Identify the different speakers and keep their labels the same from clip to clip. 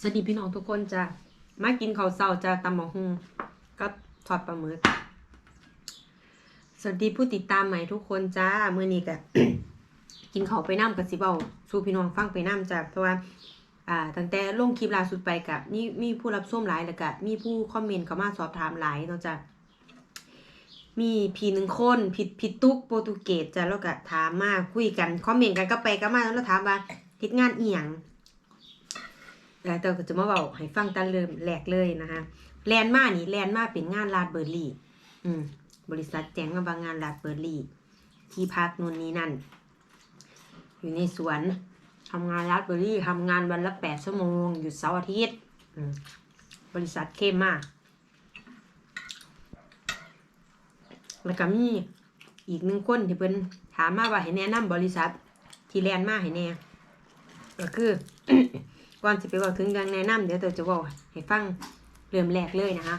Speaker 1: สวัสดีพี่น้องทุกคนจ้ะมากินข้าวเช้าจ้ะตำหมกฮุงก็ทอดปลาหมึกสวัสดีผู้ติดตามใหม่ทุกคนจ้ามื้อนี้ก็กินข้าวไปน้ำกับสิเบาสู่พี่น้องฟังไปน้ำจ้ะเพราะว่าอ่าตั้งแต่ลงคลิปล่าสุดไปกับนี่มีผู้รับชมหลายแล้วก็มีผู้คอมเมนต์เข้ามาสอบถามหลายเนาะจ้ะมีพี่หนึ่งคนผิดผิดตุกโปรตุเกสจ้ะแล้วก็ถามมาคุยกันคอมเมนต์กันก็ไปก็มาแล้วถามว่าเฮ็ดงานเอียง แล้วแต่ก็จะมาเบาให้ฟังตันเริ่มแรกเลยนะคะแลนมานี่แลนมาเป็นงานลาดเบอร์รี่ อืม บริษัทแจ้งมาบางงานลาดเบอร์รี่ที่พักนู่นนี่นั่น อยู่ในสวนทำงานลาดเบอร์รี่ทำงานวันละแปดชั่วโมงหยุดเสาร์อาทิตย์บริษัทเข้มมาก แล้วก็มีอีกหนึ่งคนที่เพิ่นถามมาว่าให้แนะนำบริษัทที่แลนมาให้แน่ก็คือ ก่อนจะไปบอกถึงเรื่องแนะนำเดี๋ยวตัวจะบอกให้ฟังเริ่มแรกเลยนะคะ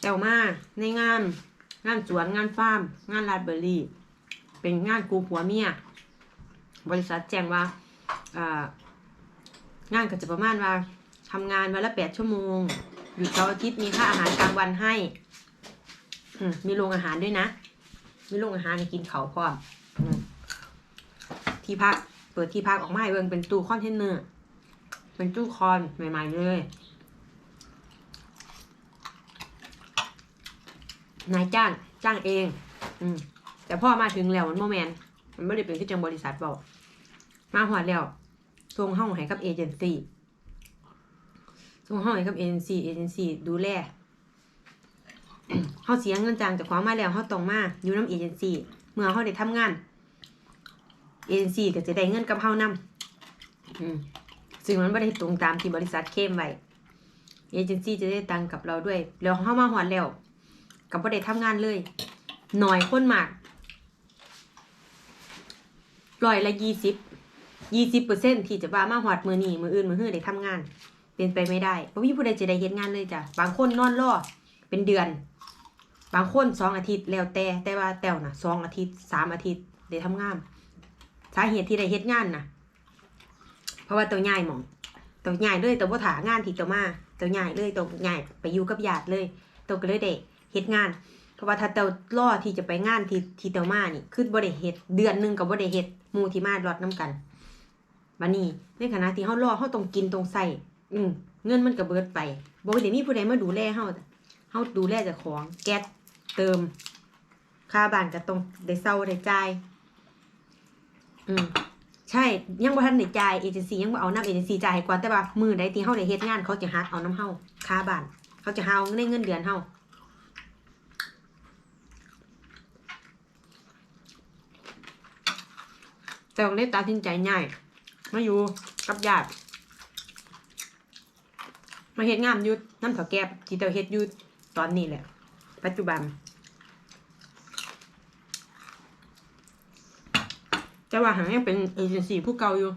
Speaker 1: แต่วมาในงานงานสวนงานฟาร์ม งานลาดเบอร์รี่ เป็นงานกูผัวเมียบริษัทแจ้งว่างานก็จะประมาณว่าทำงานวันละแปดชั่วโมง หยุดเสาร์อาทิตย์มีค่าอาหารกลางวันให้อืมีโรงอาหารด้วยนะ มีโรงอาหารให้กินเขาพร้อม ที่พัก เปิดที่พักออกมาเบิ่งเป็นตู้คอนเทนเนอร์ เป็นตู้คอนใหม่ ๆ เลย นายจ้างจ้างเอง อืมแต่พ่อมาถึงแล้วมันโมแมน มันไม่ได้เป็นที่จังบริษัทบอกมาหอดแล้วส่งห้องให้กับเอเจนซี่ส่งห้องให้กับเอเจนซี่เอเจนซี่ดูแลเขาเสียเงินจ้างจากความมาแล้วเขาต้องมาอยู่น้ำเอเจนซี่เมื่อเขาได้ทำงาน เอเจนซี่ก็จะได้เงินกับเฮานำอืมซึ่งมันไม่ได้ตรงตามที่บริษัทเข้มไว้เอเจนซี่จะได้ตังค์กับเราด้วย แล้วเฮามาหอดแล้วกับบ่ได้ทำงานเลย หน่อยคนมากร้อยละยี่สิบยี่สิบเปอร์เซ็นที่จะว่ามาหอดมือนีมืออื่นมือหื้อได้ทำงาน เป็นไปไม่ได้เพราะมีผู้ใดจะได้เฮ็ดงานเลยจ้ะบางคนนอนรอเป็นเดือน บางคนสองอาทิตย์แล้วแต่แต่ว่าแต้วนะสองอาทิตย์สามอาทิตย์ได้ทำงาน สาเหตุที่ได้เฮ็ดงานนะเพราะว่าตัวใหญ่หมองตัวใหญ่เลยตัวบ่ถางานที่ตัวมาตัวใหญ่เลยตัวใหญ่ไปอยู่กับญาติเลยตัวก็เลยได้เฮ็ดงาน เพราะว่าถ้าตัวล่อที่จะไปงานที่ที่ตัวมานี่คือบ่ได้เฮ็ดเดือนหนึงก็บ่ได้เฮ็ดมูที่มารอดน้กันบัดนี้ในขณะที่เฮารอเฮาต้องกินต้องใส่อืมเงินมันก็เบิดไปบ่ได้มีผู้ใดมาดูแลเฮาเฮาดูแลเจ้าของแก๊สเติมค่าบ้านก็ต้องได้เซาได้จ่าย อืมใช่ ยังบ่ทันได้จ่ายเอเจนซี่ยังบ่เอาน้ำเอเจนซี่จ่ายให้ก่อนแต่ว่ามือใดที่เฮาได้เฮ็ดงานเขาจะหักเอาน้ำเฮาค่าบ้าน เขาจะหาเอาในเงินเดือนเฮาแต่ก็เลยตัดสินใจง่ายมาอยู่กับญาติมาเฮ็ดงานยู่น้ำเถาแก็บที่เตาเฮ็ดยู่ตอนนี้แหละ ปัจจุบัน แต่ว่าหางยังเป็นเอเจนซี่ผู้เก่าอยู่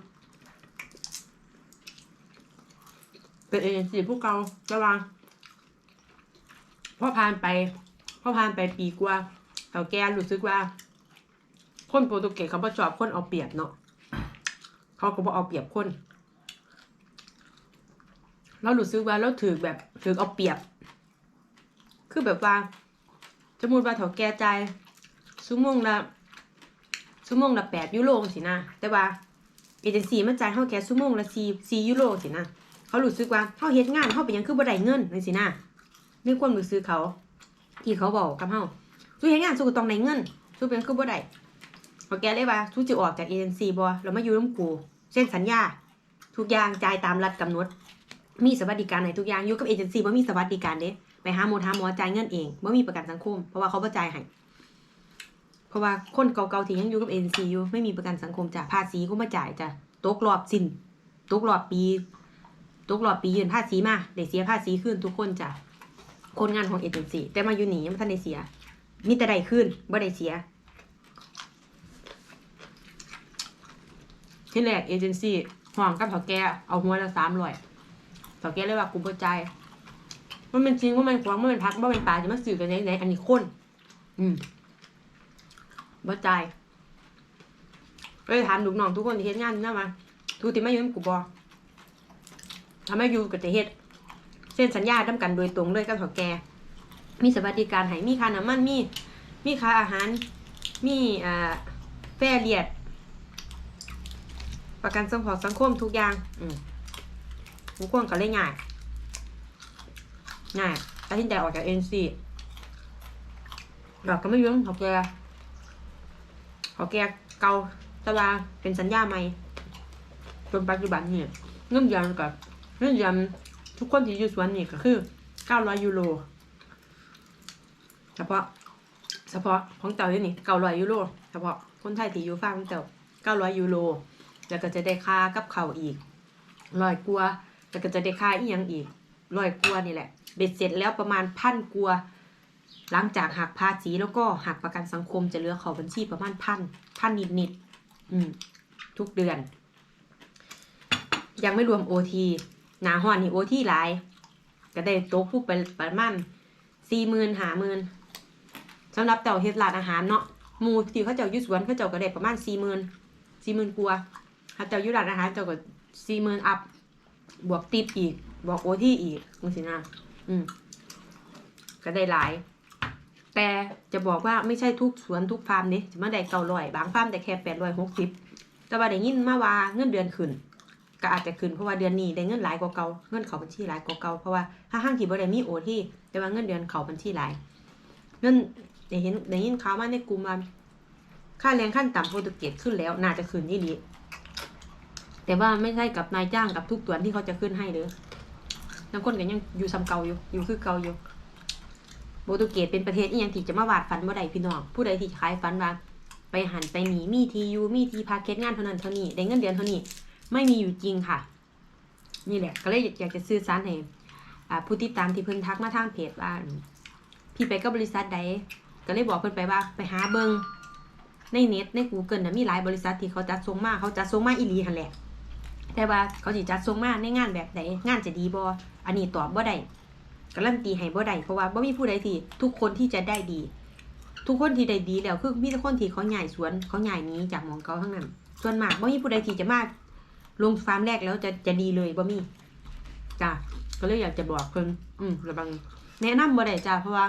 Speaker 1: เป็นเอเจนซี่ผู้เก่าแต่ว่าพอผ่านไปพอผ่านไปปีกว่าเต่าแกรู้สึกว่า คนโปรตุเกสเขาประจอบคนเอาเปรียบเนาะเขาก็บอเอาเปรียบคนเรารู้สึกว่าเราถือแบบถือเอาเปรียบ คือแบบว่าสมมติว่าเถาแกใจายชั่วโมงละ ชั่วโมงละแปดยูโรสินะ แต่ว่าเอเจนซี่มันจ่ายเขาแค่ชั่วโมงละสี่สี่ยูโรสินะ เขารู้สึกว่าเขาเฮ็ดงานเขาเป็นยังคือบ่ได้เงินเลยสินะในความรู้สึกเขา ที่เขาบอกกับเขาสู้เฮ็ดงานสู้ก็ต้องได้เงินสู้เป็นคือบ่ได้เขาแกเลยว่าสู้จะออกจากเอเจนซี่บ่แล้วมาอยู่ร่วมกูเส้นสัญญา ทุกอย่างจ่ายตามรัฐกำหนด มีสวัสดิการให้ทุกอย่างอยู่กับเอเจนซี่บ่มีสวัสดิการเด้ไปหาหมอหาหมอจ่ายเงินเองบ่มีประกันสังคมเพราะว่าเขาบ่จ่ายให้ เพราะว่าคนเก่าๆที่ยังอยู่กับเอ็นซีอยู่ไม่มีประกันสังคมจ้ะภาษีก็มาจ่ายจ้ะตกรอบสิ้นตกรอบปีตกรอบปียืนภาษีมาได้เสียภาษีขึ้นทุกคนจ้ะคนงานของเอเจนซี่แต่มาอยู่หนียังไม่ทันได้เสีย มีแต่ได้ขึ้นบ่ได้เสีย ที่แรกเอเจนซี่ห่วงกับเถาแกเอาหัวละสามร้อยเถาแกเลยว่ากูบ่จ่ามันเป็นจริงว่ามันควางว่ามันพักว่ามันปลาจะมาสื่อกันในในอันนี้คน อืม บ่จ่ายก็เลยถามลูกน้องทุกคนที่เฮ็ดงานอยู่นะมาทุกที่มาอยู่นกูบ่ทำให้อยู่ก็จะเฮ็ดเส้นสัญญาทำกันโดยตรงเลยกับเฒ่าแก มีสวัสดิการให้มีค่าน้ำมันมี มีค่าอาหาร มีอ่าแฟรเลียด ประกันสังคมสังคมทุกอย่าง อืมทุกคนก็เลยง่ายง่ายตัดสินใจออกจากเอ็นซีดอกก็ไม่ยุ่งเขาแก ขาแกเก่าตว่าเป็นสัญญาใหม่จนปัจจุบันนี่เงินเดือนกับเงินเดือนทุกคนที่อยู่สวนนี่ก็คือเก้าร้อยยูโรเฉพาะเฉพาะของเต่าอยู่นี่เก้าร้อยยูโรเฉพาะคนไทยที่อยู่ฟาร์มเต่าเก้าร้อยยูโรแล้วก็จะได้ค่ากับเขาอีกร้อยกว่าแล้วก็จะได้ค่าอีกอย่างอีกร้อยกว่านี่แหละเบ็ดเสร็จแล้วประมาณพันกว่า หลังจากหักภาษีแล้วก็หักประกันสังคมจะเหลือเขาบัญชีประมาณพันพันนิดนิดอืม ทุกเดือน ยังไม่รวมโอทีหนาห้อนนี่โอทีหลาย ก็ได้โต๊ะผู้ไปประมาณสี่หมื่นหาหมื่นสำหรับเต่าเฮ็ดร้านอาหารเนาะหมูที่เขาเจ้ายู่สวนเขาเจ้าก็ได้ประมาณสี่หมื่นสี่หมื่นกว่าถ้าเจ้ายู่ร้านอาหารเจ้าก็สี่หมื่นอัพบวกติปอีก บวกโอทีอีกมึงสินะอืมก็ได้หลาย แต่จะบอกว่าไม่ใช่ทุกสวนทุกฟาร์มนี่จะมาได้เก้าร้อยบางฟาร์มแต่แค่แปดร้อยหกสิบแต่ว่าได้ยินมาว่าเงินเดือนขึ้น ก็อาจจะขึ้นเพราะว่าเดือนนี้ได้เงินหลายกว่าเก่าเงินเขาบัญชีหลายกว่าเก่าเพราะว่าถ้าห้างที่บ่ได้มีโอที่แต่ว่าเงินเดือนเขาบัญชีหลายเงินได้เห็นได้ยินข่าวมาในกลุ่มว่าค่าแรงขั้นต่ำโปรตุเกสขึ้นแล้ว น่าจะขึ้นนี่ดีแต่ว่าไม่ใช่กับนายจ้างกับทุกตัวนที่เขาจะขึ้นให้เด้อทั้งคนก็ยังอยู่ซ้ำเก่าอยู่อยู่คือเก่าอยู่ โปรตุเกสเป็นประเทศอีหยังที่จะมาวาดฝันบ่ได้พี่น้องผู้ใดที่ขายฝันว่าไปหันไปหนีมีทียูมีทีพาเคสงานเท่านั้นเท่านี้ได้เงินเดือนเท่านี้ไม่มีอยู่จริงค่ะ นี่แหละ ก็เลยอยากจะซื้อสารให้ผู้ติดตามที่เพิ่นทักมาทางเพจว่าพี่ไปกับบริษัทใดก็เลยบอกเพิ่นไปว่าไปหาเบิงในเน็ตใน Google น่ะมีหลายบริษัทที่เขาจัดส่งมาเขาจัดส่งมาอีหลีหันแหละ แต่ว่าเขาสิจัดส่งมาในงานแบบใดงานจะดีบ่อันนี้ตอบบ่ได้ การันตีให้บ่ได้เพราะว่าบ่มีผู้ใดที่ทุกคนที่จะได้ดี ทุกคนที่ได้ดีแล้วคือมีแต่คนที่เขาใหญ่สวนเขาใหญ่นี้จากมองเก่าทั้งนั้น ส่วนมากบ่มีผู้ใดที่จะมาลงฟาร์มแรกแล้วจะจะดีเลยบ่มีจ้ะก็เลยอยากจะบอกเพิ่นอืมระบังแนะนำบ่ได้จ้ะเพราะว่า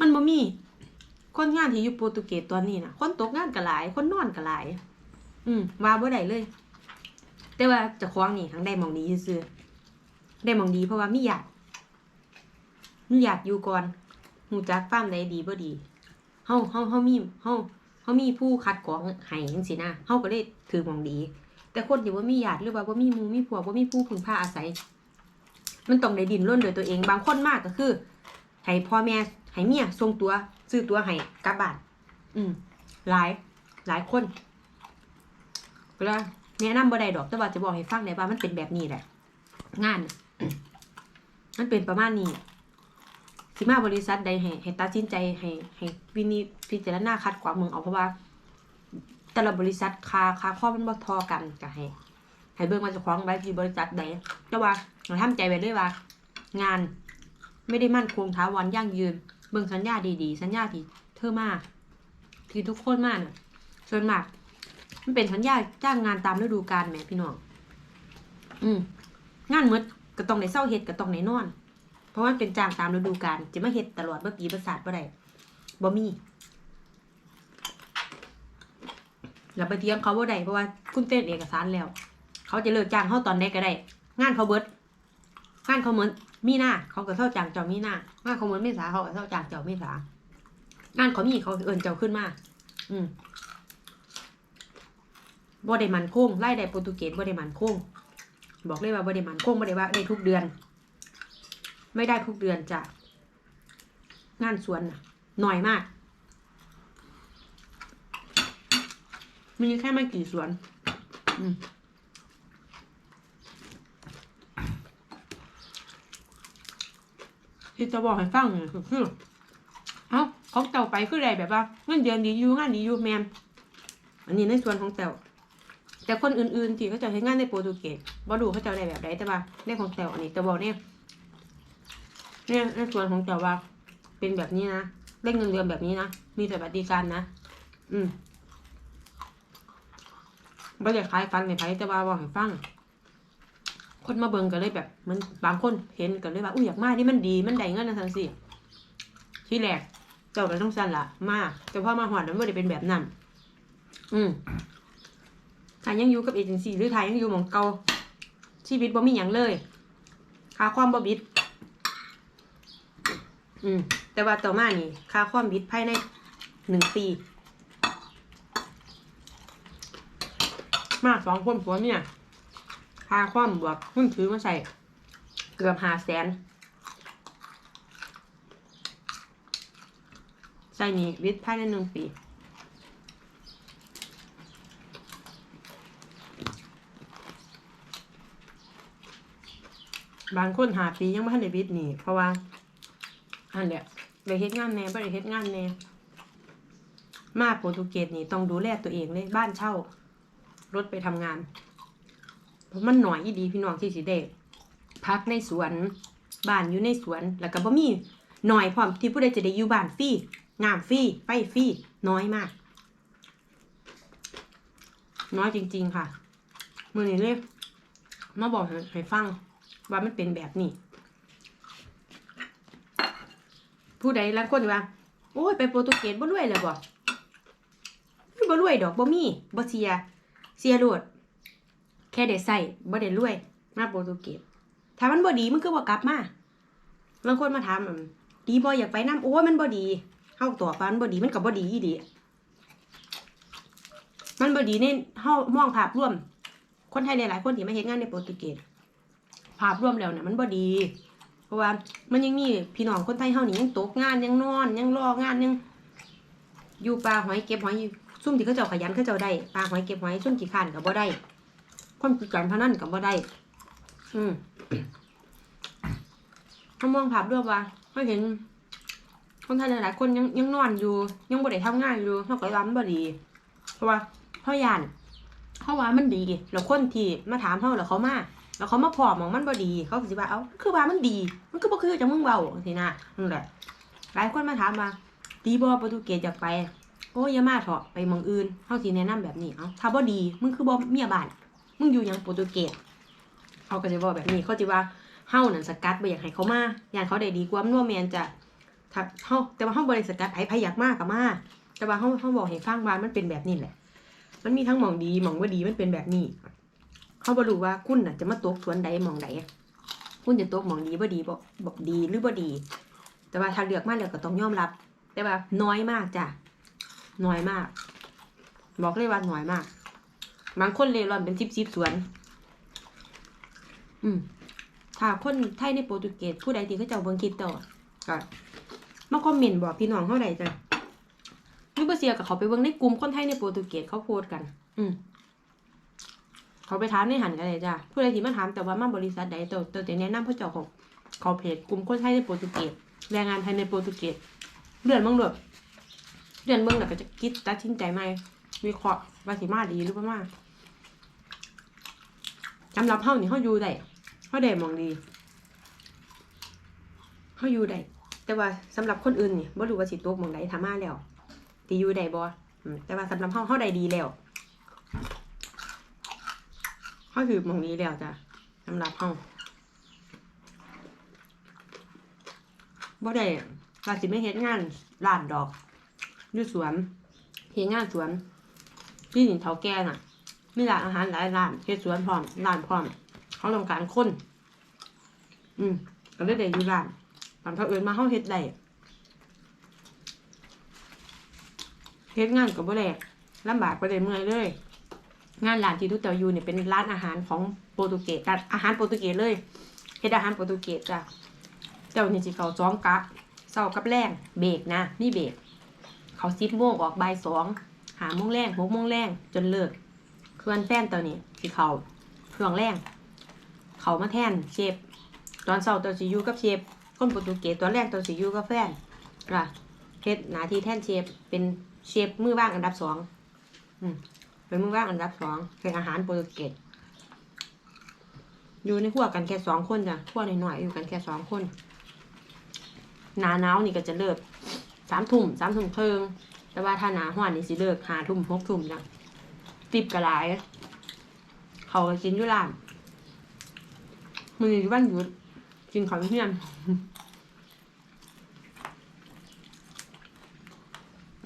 Speaker 1: มันบ่มีคนงานที่อยู่โปรตุเกสตอนนี้น่ะคนตกงานก็หลาย คนนอนก็หลาย อืมว่าบ่ได้เลย แต่ว่าจะคล้องนี่ทั้งได้มองดีซื่อ ได้หมองดีเพราะว่ามีอยากมีอยากอยู่ก่อนหูจักฟ้ามใดดีบ่ดีเฮาเฮาเฮามีเฮาเขามีผู้คัดกรองให้จังซี่นะเขาก็เลยถือมองดี แต่คนที่ว่ามีญาติหรือว่าว่ามีหมูมีพวกว่ามีผู้พึ่งพาอาศัย มันต้องได้ดินร่นโดยตัวเองบางคนมากก็คือให้พ่อแม่ให้เมียส่งตัว ซื้อตัวให้กลับบ้านอืมหลายหลายคนก็เลยแนะนำบ่ได้ดอกแต่ว่าจะบอกให้ฟังได้ว่ามันเป็นแบบนี้แหละงาน มันเป็นประมาณนี้สิมาบริษัทใดให้ให้ตัดสินใจให้ให้วินิพิจารณาคัดกรองเมืองเอาเพราะว่า แต่ละบริษัทค่าค่าข้อมันบ่ทอกันก็ให้ให้เบิ่งว่าจะคล้องไว้ที่บริษัทใดแต่ว่าเราทำใจไว้เลยว่า งานไม่ได้มั่นคงถาวรยั่งยืน เบิ่งสัญญาดีๆ สัญญาที่เธอมาที่ทุกคนมาน่ะส่วนมาก มันเป็นสัญญาจ้างงานตามฤดูกาลแหมพี่น้องอืมงานหมด ก็ต้องได้เศร้าเฮ็ดก็ต้องได้นอน เพราะว่ามันเป็นจ้างตามฤดูกาลจะไมาเฮ็ดตลอดเมื่อปีประสาทบ่ได้บ่มีอย่าไปเทียมเขาบ่ไดเพราะว่าคุณเต้นเอกสารแล้ว เขาจะเลิกจ้างเขาตอนใดก็ได้ งานเขาเบิดงานเขาเหมือนมีหน้าเขาก็เท่าจ้างเจ้ามีหน้างานเขาเหมือนเมษาเขาก็เท่าจ้างเจ้าเมษางานเขามีเขาเอินเจ้าขึ้นมาอืมบ่ได้มันคงไล่ได้โปรตุเกสบ่ได้มันคง บอกเลยว่าบ่ได้มันคงบ่ได้ว่าได้ทุกเดือน ไม่ได้ทุกเดือนจ้ะงานสวนน่ะหน่อยมาก มีแค่ไม่กี่สวน อืมที่จะบอกให้ฟังเนี่ยก็คือ เอ้าของเต่าไปคืออะไรแบบว่าเงินเดือนดีอยู่งานดีอยู่แมนอันนี้ในส่วนของเต่าแต่คนอื่นๆที่เขาจะให้งานในโปรตุเกส บ่ดูเขาจะได้แบบไรแต่ว่าในของเต่าอันนี้จะบอกเนี่ยเนี่ยในส่วนของแต่ว่า เป็นแบบนี้นะได้เงินเดือนแบบนี้นะมีสวัสดิการนะอืมบ่ได้ขายฟันให้ไผแต่ว่าเว้าให้ฟังคนมาเบิ่งก็เลยแบบมันบางคนเห็นก็เลยว่าอุ้ยอยากมานี่มันดีมันได้เงินจังซั่นสิที่แรกเจ้าก็ต้องสั่นละมาแต่พอมาฮอดมันบ่ได้เป็นแบบนั้นอืมถ้ายังอยู่กับเอเจนซี่หรือถ้ายังอยู่หมองเกา ชีวิตบ่มีหยังเลยค่าความบ่บิด อืม แต่ว่าต่อมานี่ค่าความบิดภายในหนึ่งปี มาสองคนผัวเมียค่าความบวกหุ้นถือมาใส่ เกือบห้าแสนใส่นี่วิทย์ภายในหนึ่งปี บางคนหาปียังไม่ทันได้วิทย์นี่เพราะว่าอันเดียไปเฮ็ดงานแน่บ่ได้เฮ็ดงานแน่มาโปรตุเกสนี่ต้องดูแลตัวเองเลยบ้านเช่า รถไปทำงานเพราะมันหน่อยอีดีพี่น้องที่สิได้พักในสวนบ้านอยู่ในสวนแล้วก็บ่มีหน่อยพร้อมที่ผู้ใดจะได้อยู่บ้านฟรีน้ำฟรีไฟฟรีน้อยมาก น้อยจริง ๆ ค่ะ มือนี้เลยมาบอกให้ฟัง ว่ามันเป็นแบบนี้ ผู้ใดลางคนว่า โอ้ยไปโปรตุเกสบ่รวยเลยบ่บ่รวยดอกบ่มีบ่เสีย เสียโลดแค่ได้ใส่บ่ได้รวย มาโปรตุเกสถ้ามันบ่ดีมันคือบ่กลับมาบางคนมาถามดีบ่อยากไปนํโอ้ยมันบ่ดีเฮาตอบว่ามันบ่ดีมันก็บ่ดีอีดีมันบ่ดีในเฮามองภาพรวม คนไทยหลายๆคนที่มาเฮ็ดงานในโปรตุเกส ภาพรวมแล้วเนี่ยมันบ่ดี เพราะว่ามันยังมีพี่น้องคนไทยเฮานี่ยังตกงานยังนอน ยังรองานยัง อยู่ปลาหอยเก็บหอยซุ่มที่เขาเจ้าขยันเขาเจ้าได้ปลาหอยเก็บหอยซุ่มขี้ข้านก็บ่ได้คนคือการพนันก็บ่ได้ อืมเขามองภาพด้วยว่าเขาเห็น คนไทยหลายๆคนยังยังนอนอยู่ ยังบ่ได้ทำงานอยู่เขาก็ว่าบ่ดี เพราะว่าเขาย่านเขาว่ามันดีแล้วคนที่มาถามเขาแล้วเขามา แล้วเขามาพอมองมันบ่ดี เขาสิว่าเอ้าคือว่ามันดี มันก็บ่คือจังมึงเว้าสินะนั่นแหละหลายคนมาถามว่าดีบ่โปรตุเกสอยากไป โอ้ยอย่ามาเถอะไปมองอื่นเฮาสิแนะนำแบบนี้เอ้าถ้าบ่ดีมึงคือบ่เมียบ้านมึงอยู่ยังโปรตุเกสเขาก็จะบอกแบบนี้เขาสิว่าเฮานั่นสกัดบ่อยากให้เขามาอยากเขาได้ดีกว่ามันบ่แมนจะถ้าเฮาแต่ว่าเฮาบ่ได้สกัดไผไผอยากมาก็มาแต่ว่าเฮาเฮาบอกให้ฟังว่ามันเป็นแบบนี้แหละ มันมีทั้งหมองดีหมองบ่ดีมันเป็นแบบนี้ เขาบ่รู้ว่าคุณน่ะจะมาตกสวนใดมองใดคุณจะตกมองดีบ่ดีบ่บ่ดีหรือบ่ดี แต่ว่าถ้าเลือกมาแล้วก็ต้องยอมรับ แต่ว่าน้อยมากจ้ะน้อยมาก บอกเลยว่าน้อยมากบางคนเลยร่อนเป็นสิบสิบสวน อืมถ้าคนไทยในโปรตุเกสผู้ใดที่เขาเจ้าเบิ่งคลิปต่อก็มาคอมเมนต์บอกพี่น้องเขาได้จ้ะยูเบเซียกับเขาไปเบิ่งในกลุ่มคนไทยในโปรตุเกสเขาโพสกัน อืม เขาไปถามในหันกันเลยจ้ะผู้ใดที่มาถามแต่ว่ามาบริษัทใดตัวตัวแต่แนะนำผู้เจ้าของเขาเพจกลุ่มคนไทยในโปรตุเกสแรงงานไทยในโปรตุเกสเดือนเบิ่งเดือเดือนเบิ่งแล้วก็จะคิดตัดสินใจใหม่วิเคราะห์ว่าสิมาดีหรือบ่มาสำหรับเฮานี่เฮาอยู่ได้เฮาได้มองดีเฮาอยู่ได้แต่ว่าสำหรับคนอื่นนี่บ่รู้ว่าสิตกมองใดถ้ามาแล้วสิอยู่ได้บ่อืมแต่ว่าสำหรับเฮาเฮาได้ดีแล้ว เขาถือมองนี้แล้วจ้ะสำหรับเขาบ่ได้ว่าสิไม่เฮ็ดงานร้านดอกอยู่สวนเฮ็ดงานสวนที่นี่เฒ่าแก่น่ะ มีร้านอาหารหลายร้านเฮ็ดสวนพร้อมร้านพร้อม เขาต้องการคน อืมก็เลยได้อยู่ร้านตามเท่าอื่นมาเฮาเฮ็ดได้เฮ็ดงานก็บ่ได้ลำบากบ่ได้เมื่อยเลย งานร้านที่ทุกเตาอยู่เนี่ยเป็นร้านอาหารของโปรตุเกสอาหารโปรตุเกสเลยเฮ็ดอาหารโปรตุเกสจ้ะเจ้านี่สิเขาจ้องกะเศร้ากับแรงเบรกนะนี่เบรกเขาสิบโมงออกบ่ายสองหาโมงแรงหกโมงแรงจนเลิกเพื่อนแฟนเตานี่สิเขาเพื่องแรงเขามาแทนเชฟตอนเช้าเตาสิอยู่กับเชฟคนโปรตุเกสตอนแรกเตาสิอยู่กับแฟนล่ะเฮ็ดหน้าที่แทนเชฟเป็นเชฟมือว่างอันดับสองอืม เป็นมือว่างอันดับสองเป็นอาหารโปรตุเกสอยู่ในครัวกันแค่สองคนจ้ะครัวหน่อยๆอยู่กันแค่สองคนหนาหนาวนี่ก็จะเลิกสามทุ่มสามทุ่มครึ่งแต่ว่าถ้าหนาห้อนนี่สิเลิกหาทุ่มหกทุ่มจ้ะติบกระหลเขาก็กินอยู่ร้านมืออยู่บ้านหยุดกินของเพื่อน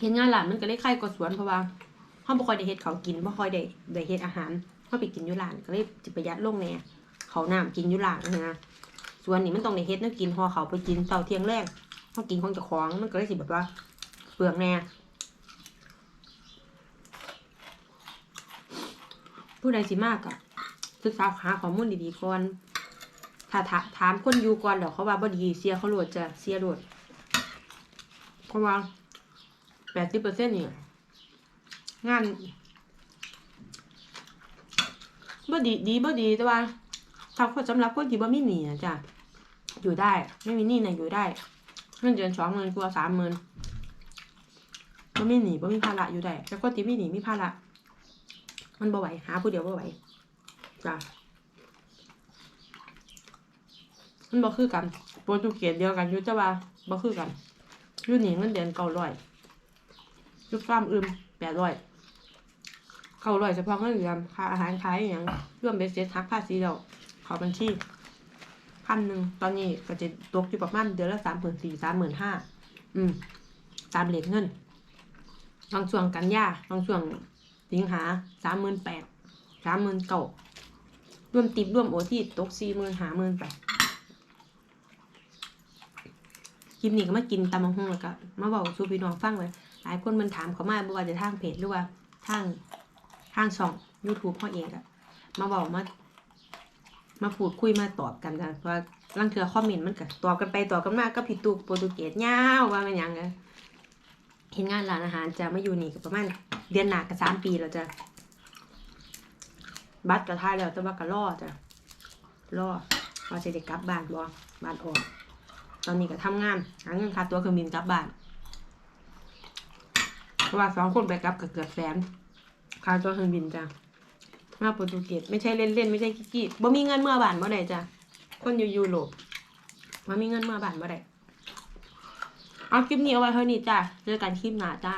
Speaker 1: เห็นงานหลานมันก็เลยไข่กว่าสวนเพราะว่า เขาบ่ค่อยได้เฮ็ดเขากินบ่ค่อยได้ได้เฮ็ดอาหารเขาไปกินอยู่ร้านก็เลยจิประหยัดลงแน่เขาน้ำกินอยู่ร้านนะส่วนนี้มันต้องได้เฮ็ดแนวกินพอเขาไปกินเช้าเที่ยงแรกเขากินของเจ้าของมันก็เลยสิแบบว่าเปลืองแน่ผู้ใดสิมากอะศึกษาหาข้อมูลดีๆก่อนถ้าถามคนอยู่ก่อนเดี๋ยวเขาว่าบ่ดีเสียเขาโหลดจะเสียโหลดเพราะว่าแปดสิบเปอร์เซ็นต์นี่ งานบ่ดีดีบ่ดีแต่ว่าถ้าคนสำหรับคนที่บ่มีหนี้นะจ้ะอยู่ได้ ไม่มีหนี้นะอยู่ได้เงินเดือนสองหมื่นกว่าสามหมื่นบ่มีหนี้บ่มีภาระอยู่ได้แต่คนที่มีหนี้มีภาระมันบ่ไหวหาผู้เดียวบ่ไหวจ้ะมันบ่คือกันโปรตุเกสเดียวกันอยู่แต่ว่าบ่คือกันอยู่หนี่เงินเดือนเก้าร้อยยุคฟาร์มอื่นแปดร้อย เก้าร้อยเฉพาะเงินเดือนค่าอาหารค่าอหย่างรวมเบสเซ็ตทักภาษีแล้วเขาบัญชีพันหนึ่งตอนนี้ก็จะตกอยู่ประมาณเดือนละสามหมื่นสี่สามหมื่นห้าอืม ตามเลทเงินบางช่วงกันยาบางช่วงสิงหาสามหมื่นแปดสามหมื่นเก้ารวมติบรวมโอที่ตกสี่หมื่นห้าหมื่นไปคลิปนี้ก็มากินตำมังฮงแล้วก็มาบอกสู่พี่น้องฟังเลยหลายคนมันถามเขามาบ่ว่าจะทางเพจหรือว่าทาง ทางช่อง YouTube พ่อเองอะมาบอกมา มาพูดคุยมาตอบกันกันว่าลังเทือคอมเมนต์มันก็ตอบกันไปตอบกันมาก็ผิดตูกโปรตุเกสยาวว่ามันยังไงเห็นงานร้านอาหารจะมาอยู่นี่ก็ประมาณเดือนหน้าก็สามปีแล้วจ้ะบัตรก็ท่ายแล้วแต่ว่าก็รอจ้ะรอว่าจะได้กลับบ้านบ่บ้านออก ตอนนี้ก็ทำงานหาเงินค่าตัวเครื่องบินกลับบ้านเพราะว่าสองคนไปกลับก็เกือบแสน ค่าตัวเครื่องบินจ้ะมาโปรตุเกสไม่ใช่เล่นๆไม่ใช่กี้บ่มีเงินเมื่อบานบ่อไหร่จ้ะคนอยู่ยุโรปบ่มีเงินเมื่อบานบ่อไหร่เอาคลิปนี้เอาไว้เท่านี้จ้ะเจอกันคลิปหน้าจ้า